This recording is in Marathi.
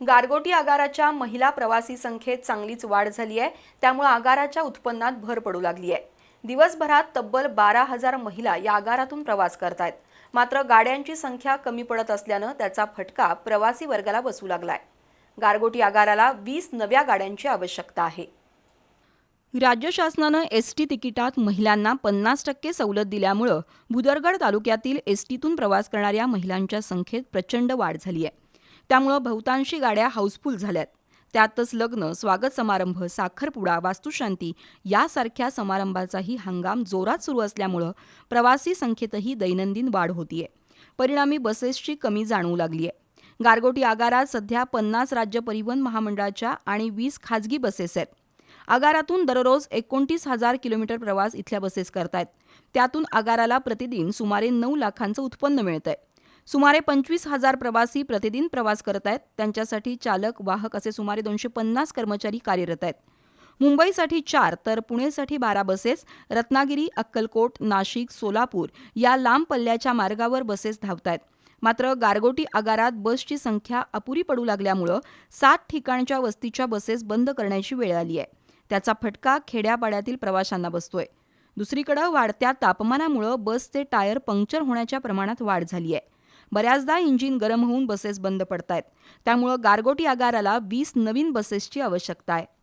गारगोटी आगाराच्या महिला प्रवासी संख्येत चांगलीच वाढ झाली आहे. त्यामुळे आगाराच्या उत्पन्नात भर पडू लागली आहे. दिवसभरात तब्बल बारा हजार महिला या आगारातून प्रवास करतायत. मात्र गाड्यांची संख्या कमी पडत असल्यानं त्याचा फटका प्रवासी वर्गाला बसू लागलाय. गारगोटी आगाराला वीस नव्या गाड्यांची आवश्यकता आहे. राज्य शासनानं एस टी तिकिटात महिलांना पन्नास टक्के सवलत दिल्यामुळं भुदरगड तालुक्यातील एस टीतून प्रवास करणाऱ्या महिलांच्या संख्येत प्रचंड वाढ झाली आहे. त्यामुळं बहुतांशी गाड्या हाऊसफुल झाल्यात. त्यातच लग्न स्वागत समारंभ साखरपुडा वास्तुशांती यासारख्या समारंभाचाही हंगाम जोरात सुरू असल्यामुळं प्रवासी संख्येतही दैनंदिन वाढ होतीये. परिणामी बसेसची कमी जाणवू लागली आहे गारगोटी आगारात सध्या पन्नास राज्य परिवहन महामंडळाच्या आणि वीस खाजगी बसेस आहेत. आगारातून दररोज एकोणतीस हजार किलोमीटर प्रवास इथल्या बसेस करतायत. त्यातून आगाराला प्रतिदिन सुमारे नऊ लाखांचं उत्पन्न मिळतंय. सुमारे पंचवीस हजार प्रवासी प्रतिदिन प्रवास करत आहेत. त्यांच्यासाठी चालक वाहक असे सुमारे दोनशे पन्नास कर्मचारी कार्यरत आहेत. मुंबईसाठी चार तर पुणेसाठी बारा बसेस रत्नागिरी अक्कलकोट नाशिक सोलापूर या लांब पल्ल्याच्या मार्गावर बसेस धावत आहेत मात्र गारगोटी आगारात बसची संख्या अपुरी पडू लागल्यामुळं सात ठिकाणच्या वस्तीच्या बसेस बंद करण्याची वेळ आली आहे. त्याचा फटका खेड्यापाड्यातील प्रवाशांना बसतोय. दुसरीकडे वाढत्या तापमानामुळं बसचे टायर पंक्चर होण्याच्या प्रमाणात वाढ झाली आहे. बऱ्याचदा इंजिन गरम होऊन बसेस बंद पडतायत. त्यामुळं गारगोटी आगाराला वीस नवीन बसेसची आवश्यकता आहे.